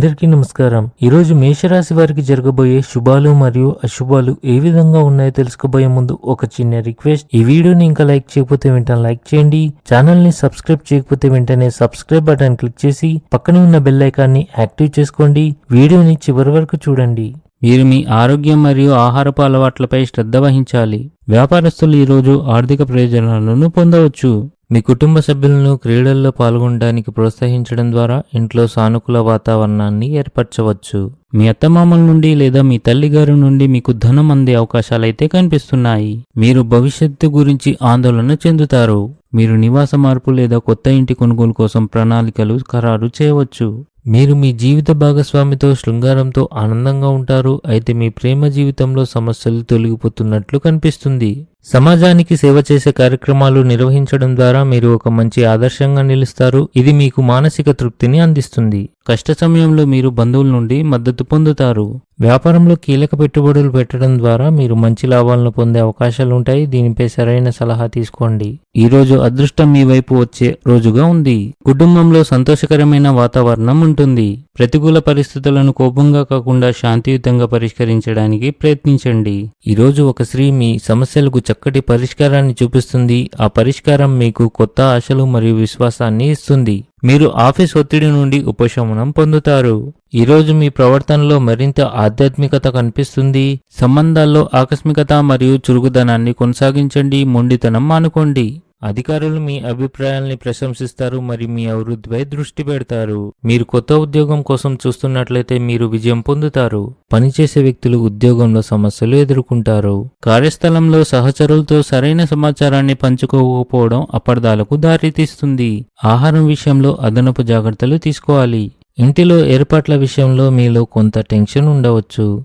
అందరికీ నమస్కారం. ఈరోజు మేషరాశి వారికి జరగబోయే శుభాలు మరియు అశుభాలు ఏ విధంగా ఉన్నాయో తెలుసుకోబోయే ముందు ఒక చిన్న రిక్వెస్ట్. ఈ వీడియోని ఇంకా లైక్ చేయకపోతే వెంటనే లైక్ చేయండి. ఛానల్ని సబ్స్క్రైబ్ చేయకపోతే వెంటనే సబ్స్క్రైబ్ బటన్ క్లిక్ చేసి పక్కనే ఉన్న బెల్ ఐకాన్ని యాక్టివ్ చేసుకోండి. వీడియోని చివరి వరకు చూడండి. మీరు మీ ఆరోగ్యం మరియు ఆహారపు అలవాట్లపై శ్రద్ధ వహించాలి. వ్యాపారస్తులు ఈరోజు ఆర్థిక ప్రయోజనాలను పొందవచ్చు. మీ కుటుంబ సభ్యులను క్రీడల్లో పాల్గొనడానికి ప్రోత్సహించడం ద్వారా ఇంట్లో సానుకూల వాతావరణాన్ని ఏర్పరచవచ్చు. మీ అత్తమామల నుండి లేదా మీ తల్లిగారి నుండి మీకు ధనం అందే అవకాశాలైతే కనిపిస్తున్నాయి. మీరు భవిష్యత్తు గురించి ఆందోళన చెందుతారు. మీరు నివాస మార్పు లేదా కొత్త ఇంటి కొనుగోలు కోసం ప్రణాళికలు ఖరారు చేయవచ్చు. మీరు మీ జీవిత భాగస్వామితో శృంగారంతో ఆనందంగా ఉంటారు. అయితే మీ ప్రేమ జీవితంలో సమస్యలు తొలగిపోతున్నట్లు కనిపిస్తుంది. సమాజానికి సేవ చేసే కార్యక్రమాలు నిర్వహించడం ద్వారా మీరు ఒక మంచి ఆదర్శంగా నిలుస్తారు. ఇది మీకు మానసిక తృప్తిని అందిస్తుంది. కష్ట సమయంలో మీరు బంధువుల నుండి మద్దతు పొందుతారు. వ్యాపారంలో కీలక పెట్టుబడులు పెట్టడం ద్వారా మీరు మంచి లాభాలను పొందే అవకాశాలు ఉంటాయి. దీనిపై సరైన సలహా తీసుకోండి. ఈ రోజు అదృష్టం మీ వైపు వచ్చే రోజుగా ఉంది. కుటుంబంలో సంతోషకరమైన వాతావరణం ఉంటుంది. ప్రతికూల పరిస్థితులను కోపంగా కాకుండా శాంతియుతంగా పరిష్కరించడానికి ప్రయత్నించండి. ఈరోజు ఒక స్త్రీ మీ సమస్యలకు చక్కటి పరిష్కారాన్ని చూపిస్తుంది. ఆ పరిష్కారం మీకు కొత్త ఆశలు మరియు విశ్వాసాన్ని ఇస్తుంది. మీరు ఆఫీస్ ఒత్తిడి నుండి ఉపశమనం పొందుతారు. ఈరోజు మీ ప్రవర్తనలో మరింత ఆధ్యాత్మికత కనిపిస్తుంది. సంబంధాల్లో ఆకస్మికత మరియు చురుకుదనాన్ని కొనసాగించండి. మొండితనం మానుకోండి. అధికారులు మీ అభిప్రాయాల్ని ప్రశంసిస్తారు మరియు మీ అభివృద్ధిపై దృష్టి పెడతారు. మీరు కొత్త ఉద్యోగం కోసం చూస్తున్నట్లయితే మీరు విజయం పొందుతారు. పనిచేసే వ్యక్తులు ఉద్యోగంలో సమస్యలు ఎదుర్కొంటారు. కార్యస్థలంలో సహచరులతో సరైన సమాచారాన్ని పంచుకోకపోవడం అపార్థాలకు దారితీస్తుంది. ఆహారం విషయంలో అదనపు జాగ్రత్తలు తీసుకోవాలి. ఇంటిలో ఏర్పాట్ల విషయంలో మీలో కొంత టెన్షన్ ఉండవచ్చు.